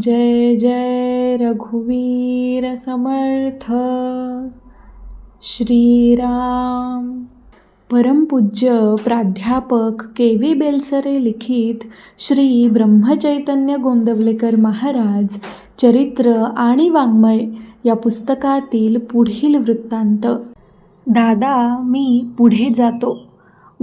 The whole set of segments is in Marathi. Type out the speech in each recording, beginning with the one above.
जय जय रघुवीर समर्थ। श्रीराम। परमपूज्य प्राध्यापक के व्ही बेलसरे लिखित श्री ब्रह्मचैतन्य गोंदवलेकर महाराज चरित्र आणि वाङ्मय या पुस्तकातील पुढील वृत्तांत. दादा मी पुढे जातो.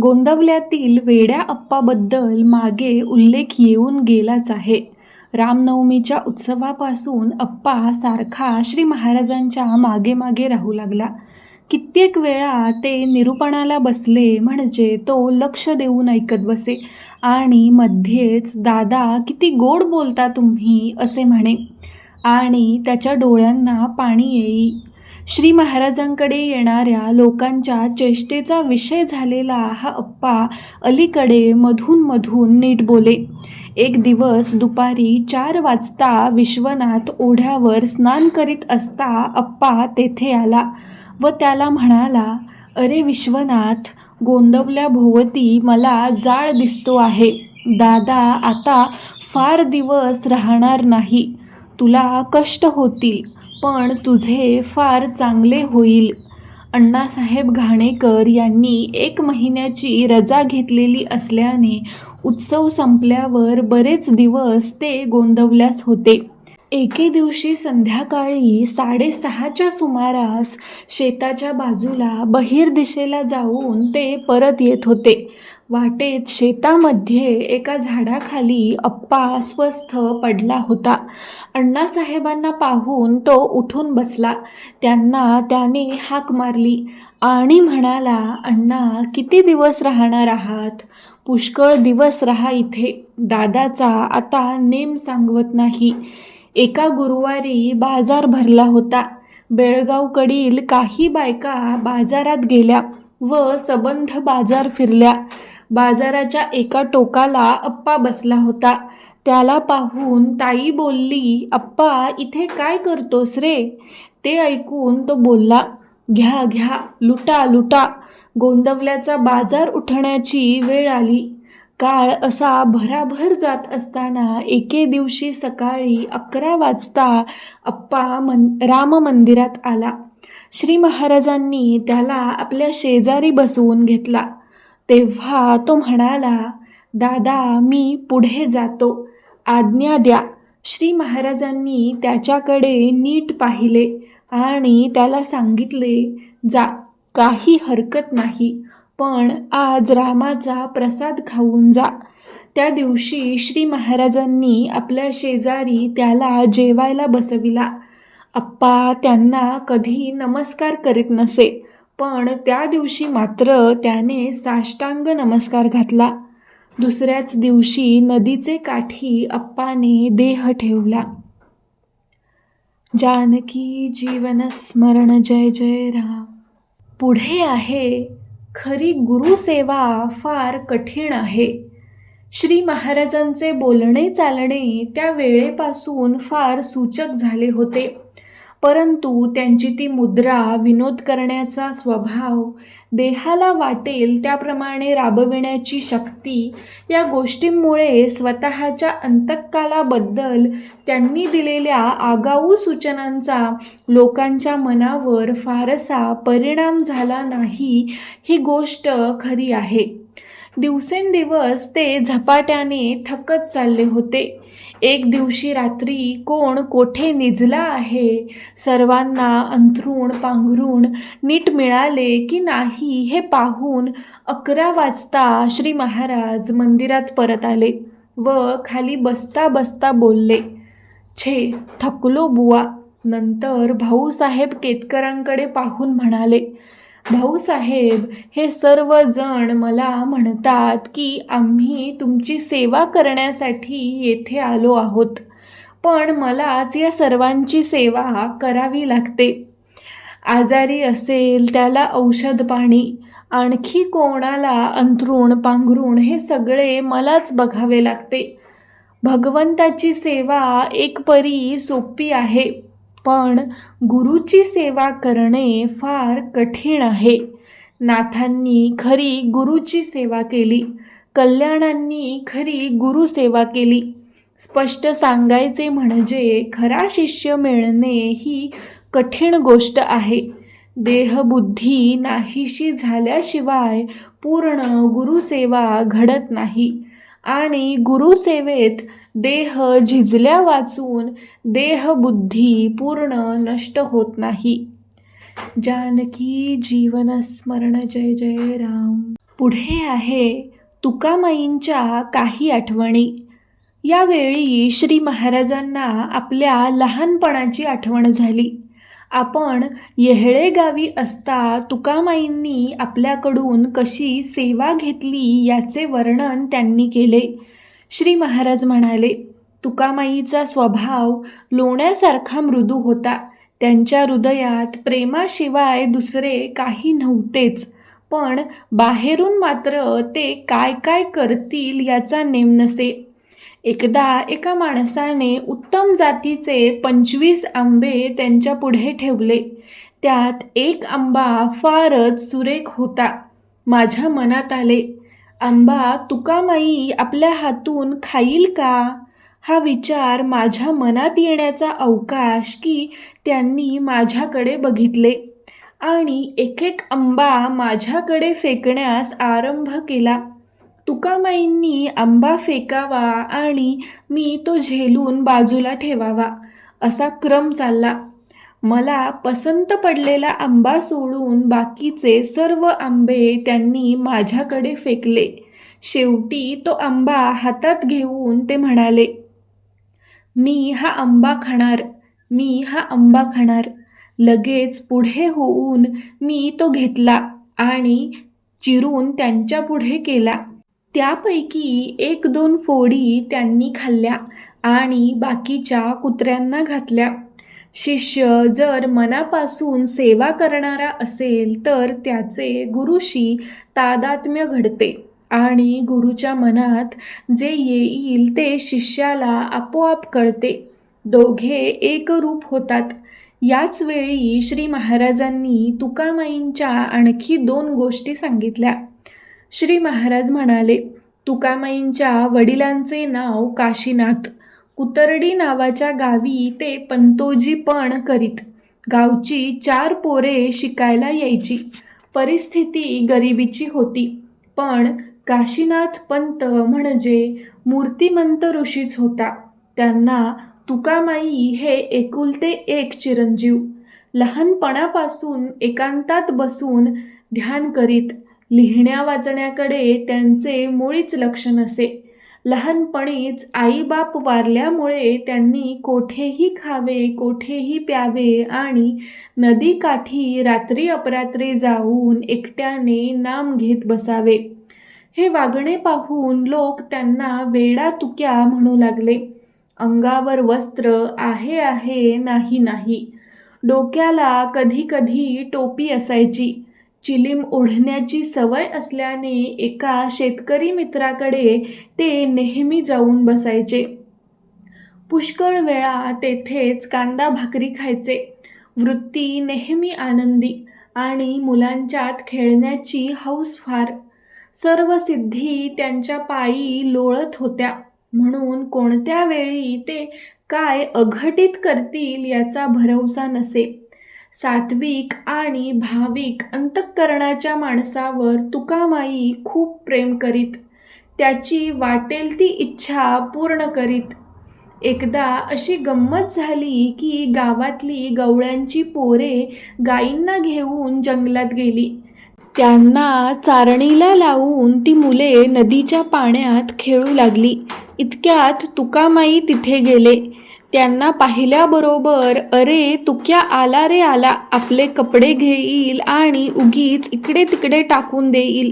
गोंदवल्यातील वेड्या अप्पाबद्दल मागे उल्लेख येऊन गेलाच आहे. रामनवमीच्या उत्सवापासून अप्पा सारखा श्री महाराजांच्या मागे मागे राहू लागला. कित्येक वेळा ते निरूपणाला बसले म्हणजे तो लक्ष देऊन ऐकत बसे. आणि मध्येच दादा किती गोड बोलता तुम्ही असे म्हणे. आणि त्याच्या डोळ्यांना पाणी येई. श्री महाराजांकडे येणाऱ्या लोकांच्या चेष्टेचा विषय झालेला हा अप्पा अलीकडे मधून मधून नीट बोले. एक दिवस दुपारी चार वाजता विश्वनाथ ओढ्यावर स्नान करीत असता अप्पा तेथे आला व त्याला म्हणाला अरे विश्वनाथ गोंदवल्या भोवती मला जाळ दिसतो आहे. दादा आता फार दिवस राहणार नाही. तुला कष्ट होतील पण तुझे फार चांगले होईल. अण्णासाहेब घाणेकर यांनी एक महिन्याची रजा घेतलेली असल्याने उत्सव संपल्यावर बरेच दिवस ते गोंदवल्यास होते. एके दिवशी संध्याकाळी साडेसहाच्या सुमारास शेताच्या बाजूला बहिर दिशेला जाऊन ते परत येत होते. वाटेत शेतामध्ये एका झाडाखाली अप्पा स्वस्थ पडला होता. अण्णासाहेबांना पाहून तो उठून बसला. त्यांना त्याने हाक मारली. आणि म्हणाला अण्णा किती दिवस राहणार आहात? पुष्कळ दिवस राहा इथे. दादाचा आता नेम सांगवत नाही. एका गुरुवारी बाजार भरला होता. बेळगावकडील काही बायका बाजारात गेल्या व सबंध बाजार फिरल्या. बाजाराच्या एका टोकाला अप्पा बसला होता. त्याला पाहून ताई बोलली अप्पा इथे काय करतोस रे? ते ऐकून तो बोलला घ्या घ्या लुटा लुटा. गोंदवल्याचा बाजार उठण्याची वेळ आली. काळ असा भराभर जात असताना एके दिवशी सकाळी अकरा वाजता अप्पा मन राम मंदिरात आला. श्री महाराजांनी त्याला आपल्या शेजारी बसवून घेतला. तेव्हा तो म्हणाला दादा मी पुढे जातो. आज्ञा द्या. श्री महाराजांनी त्याच्याकडे नीट पाहिले. आणि त्याला सांगितले जा काही हरकत नाही पण आज रामाचा प्रसाद खाऊन जा. त्या दिवशी श्री महाराजांनी आपल्या शेजारी त्याला जेवायला बसविला. अप्पा त्यांना कधी नमस्कार करीत नसे पण त्या दिवशी मात्र त्याने साष्टांग नमस्कार घातला. दुसऱ्याच दिवशी नदीचे काठी अप्पाने देह ठेवला. जानकी जीवन स्मरण जय जय राम. पुढे आहे खरी गुरुसेवा फार कठीण आहे. श्री महाराजांचे बोलणे चालणे त्या वेळेपासून फार सूचक झाले होते. परंतु त्यांची ती मुद्रा विनोद करण्याचा स्वभाव देहाला वाटेल त्याप्रमाणे राबविण्याची शक्ती या गोष्टींमुळे स्वतःच्या अंतकालाबद्दल त्यांनी दिलेल्या आगाऊ सूचनांचा लोकांच्या मनावर फारसा परिणाम झाला नाही ही गोष्ट खरी आहे. दिवसेंदिवस ते झपाट्याने थकत चालले होते. एक दिवशी रात्री कोण कोठे निजला आहे? सर्वांना अंथरूण पांघरूण नीट मिळाले की नाही हे पाहून अकरा वाजता श्री महाराज मंदिरात परत आले व खाली बसता बसता बोलले छे थकलो बुवा. नंतर भाऊसाहेब केतकरांकडे पाहून म्हणाले भाऊसाहेब हे सर्वजण मला म्हणतात की आम्ही तुमची सेवा करण्यासाठी येथे आलो आहोत. पण मलाच या सर्वांची सेवा करावी लागते. आजारी असेल त्याला औषध पाणी आणखी कोणाला अंथरूण पांघरूण हे सगळे मलाच बघावे लागते. भगवंताची सेवा एक परी सोपी आहे. पण गुरुची सेवा करणे फार कठीण आहे. नाथांनी खरी गुरुची सेवा केली. कल्याणांनी खरी गुरुसेवा केली. स्पष्ट सांगायचे म्हणजे खरा शिष्य मिळणे ही कठीण गोष्ट आहे. देहबुद्धी नाहीशी झाल्याशिवाय पूर्ण गुरुसेवा घडत नाही. आणि गुरुसेवेत देह झिजल्या वाचून देहबुद्धी पूर्ण नष्ट होत नाही. जानकी जीवन स्मरण जय जय राम. पुढे आहे तुकामाईंच्या काही आठवणी. यावेळी श्री महाराजांना आपल्या लहानपणाची आठवण झाली. आपण येहळे गावी असता तुकामाईंनी आपल्याकडून कशी सेवा घेतली याचे वर्णन त्यांनी केले. श्री महाराज म्हणाले तुकामाईचा स्वभाव लोण्यासारखा मृदू होता. त्यांच्या हृदयात प्रेमाशिवाय दुसरे काही नव्हतेच. पण बाहेरून मात्र ते काय काय करतील याचा नेम नसे. एकदा एका माणसाने उत्तम जातीचे पंचवीस आंबे त्यांच्या पुढे ठेवले. त्यात एक आंबा फारच सुरेख होता. माझ्या मनात आले आंबा तुकामाई आपल्या हातून खाईल का? हा विचार माझ्या मनात येण्याचा अवकाश की त्यांनी माझ्याकडे बघितले. आणि एक एक आंबा माझ्याकडे फेकण्यास आरंभ केला. तुकामाईंनी आंबा फेकावा आणि मी तो झेलून बाजूला ठेवावा असा क्रम चालला. मला पसंत पडलेला आंबा सोडून बाकीचे सर्व आंबे त्यांनी माझ्याकडे फेकले. शेवटी तो आंबा हातात घेऊन ते म्हणाले मी हा आंबा खाणार मी हा आंबा खाणार. लगेच पुढे होऊन मी तो घेतला आणि चिरून त्यांच्या पुढे केला. त्यापैकी एक दोन फोडी त्यांनी खाल्ल्या आणि बाकीच्या कुत्र्यांना घातल्या. शिष्य जर मनापासून सेवा करणारा असेल तर त्याचे गुरुशी तादात्म्य घडते आणि गुरुच्या मनात जे येईल ते शिष्याला आपोआप कळते. दोघे एकरूप होतात. याच वेळी श्री महाराजांनी तुकामाईंच्या आणखी दोन गोष्टी सांगितल्या. श्री महाराज म्हणाले तुकामाईंच्या वडिलांचे नाव काशीनाथ. कुतरडी नावाच्या गावी ते पंतोजीपण करीत. गावची चार पोरे शिकायला यायची. परिस्थिती गरिबीची होती. पण काशीनाथ पंत म्हणजे मूर्तिमंत ऋषीच होता. त्यांना तुकामाई हे एकुलते एक चिरंजीव. लहानपणापासून एकांतात बसून ध्यान करीत. लिहिण्या वाचण्याकडे त्यांचे मुळीच लक्ष नसे. लहानपणीच आईबाप वारल्यामुळे त्यांनी कोठेही खावे कोठेही प्यावे आणि नदीकाठी रात्री अपरात्री जाऊन एकट्याने नाम घेत बसावे. हे वागणे पाहून लोक त्यांना वेडा तुक्या म्हणू लागले. अंगावर वस्त्र आहे आहे नाही नाही. डोक्याला कधी कधी टोपी असायची. चिलीम ओढण्याची सवय असल्याने एका शेतकरी मित्राकडे ते नेहमी जाऊन बसायचे. पुष्कळ वेळा तेथेच कांदा भाकरी खायचे. वृत्ती नेहमी आनंदी आणि मुलांच्यात खेळण्याची हौस फार. सर्व सिद्धी त्यांच्या पायी लोळत होत्या. म्हणून कोणत्या वेळी ते काय अघटित करतील याचा भरवसा नसे. सात्विक आणि भाविक अंतःकरणाच्या माणसावर तुकामाई खूप प्रेम करीत. त्याची वाटेल ती इच्छा पूर्ण करीत. एकदा अशी गंमत झाली की गावातली गवळ्यांची पोरे गायींना घेऊन जंगलात गेली. त्यांना चारणीला लावून ती मुले नदीच्या पाण्यात खेळू लागली. इतक्यात तुकामाई तिथे गेले. त्यांना पाहिल्याबरोबर अरे तुक्या आला रे आला आपले कपडे घेईल आणि उगीच इकडे तिकडे टाकून देईल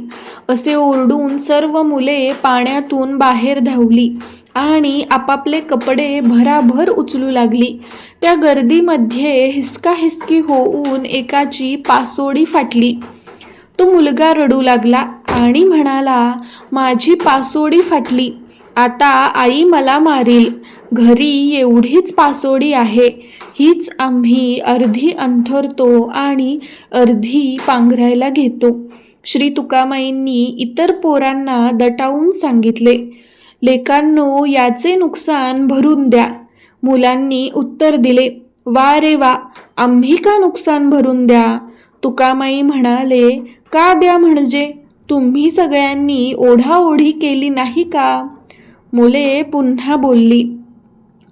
असे ओरडून सर्व मुले पाण्यातून बाहेर धावली आणि आपापले कपडे भराभर उचलू लागली. त्या गर्दीमध्ये हिसकाहिसकी होऊन एकाची पासोडी फाटली. तो मुलगा रडू लागला आणि म्हणाला माझी पासोडी फाटली. आता आई मला मारील. घरी एवढीच पासोडी आहे. हीच आम्ही अर्धी अंथरतो आणि अर्धी पांघरायला घेतो. श्री तुकामाईंनी इतर पोरांना दटावून सांगितले लेकांनो याचे नुकसान भरून द्या. मुलांनी उत्तर दिले वा रे वा आम्ही का नुकसान भरून द्या? तुकामाई म्हणाले का द्या म्हणजे? तुम्ही सगळ्यांनी ओढाओढी केली नाही का? मुले पुन्हा बोलली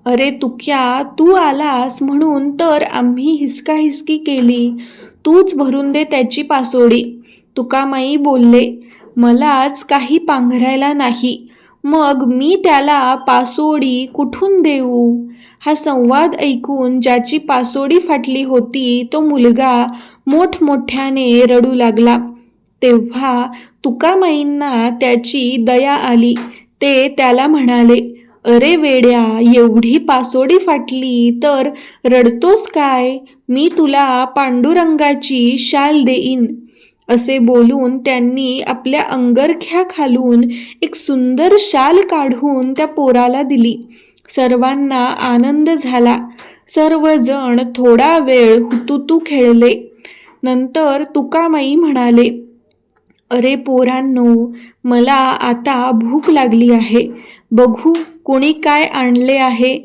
अरे तुक्या तू आलास म्हणून तर आम्ही हिसकाहिसकी केली. तूच भरून दे त्याची पासोडी. तुकामाई बोलले मलाच काही पांघरायला नाही. मग मी त्याला पासोडी कुठून देऊ? हा संवाद ऐकून ज्याची पासोडी फाटली होती तो मुलगा मोठमोठ्याने रडू लागला. तेव्हा तुकामाईंना त्याची दया आली. ते त्याला म्हणाले अरे वेड्या एवढी पासोडी फाटली तर रडतोस काय? मी तुला पांडुरंगाची शाल देईन. असे बोलून त्यांनी आपल्या अंगरख्या खालून एक सुंदर शाल काढून त्या पोराला दिली. सर्वांना आनंद झाला. सर्वजण थोडा वेळ हुतुतू खेळले. नंतर तुकामाई म्हणाले अरे पोरांनो मला आता भूक लागली आहे. बघू कोणी काय आणले आहे.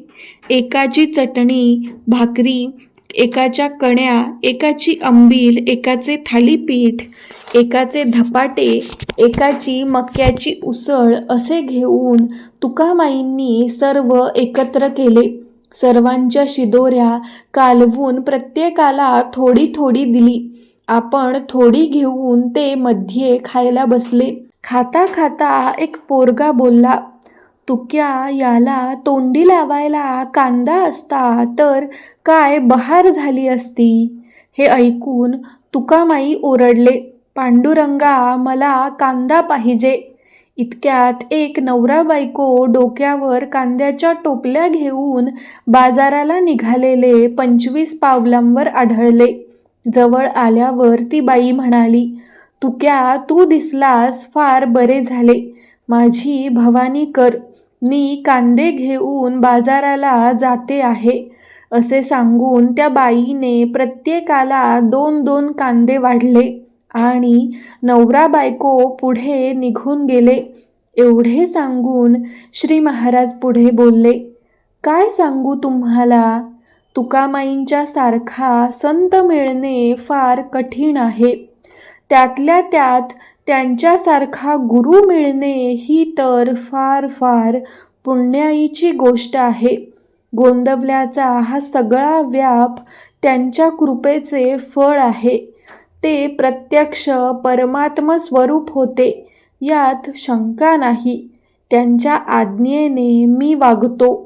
एकाची चटणी भाकरी एकाच्या कण्या एकाची आंबील एकाचे थालीपीठ एकाचे धपाटे एकाची मक्याची उसळ असे घेऊन तुकामाईंनी सर्व एकत्र केले. सर्वांच्या शिदोऱ्या कालवून प्रत्येकाला थोडी थोडी दिली. आपण थोडी घेऊन ते मध्ये खायला बसले. खाता खाता एक पोरगा बोलला तुक्या याला तोंडी लावायला कांदा असता तर काय बहार झाली असती हे ऐकून तुकामाई ओरडले पांडुरंगा मला कांदा पाहिजे इतक्यात एक नवरा बायको डोक्यावर कांद्याच्या टोपल्या घेऊन बाजाराला निघालेले पंचवीस पावलांवर आढळले. जवळ आल्यावर ती बाई म्हणाली तुक्या तू दिसलास फार बरे झाले. माझी भवानी कर. मी कांदे घेऊन बाजाराला जाते आहे असे सांगून त्या बाईने प्रत्येकाला दोन दोन कांदे वाढले आणि नवरा बायको पुढे निघून गेले. एवढे सांगून श्री महाराज पुढे बोलले काय सांगू तुम्हाला? तुकामाईंच्या सारखा संत मिळणे फार कठीण आहे. त्यातल्या त्यात त्यांच्यासारखा गुरु मिळणे ही तर फार फार पुण्याईची गोष्ट आहे. गोंदवल्याचा हा सगळा व्याप त्यांच्या कृपेचे फळ आहे. ते प्रत्यक्ष परमात्म स्वरूप होते. यात शंका नाही. त्यांच्या आज्ञेने मी वागतो.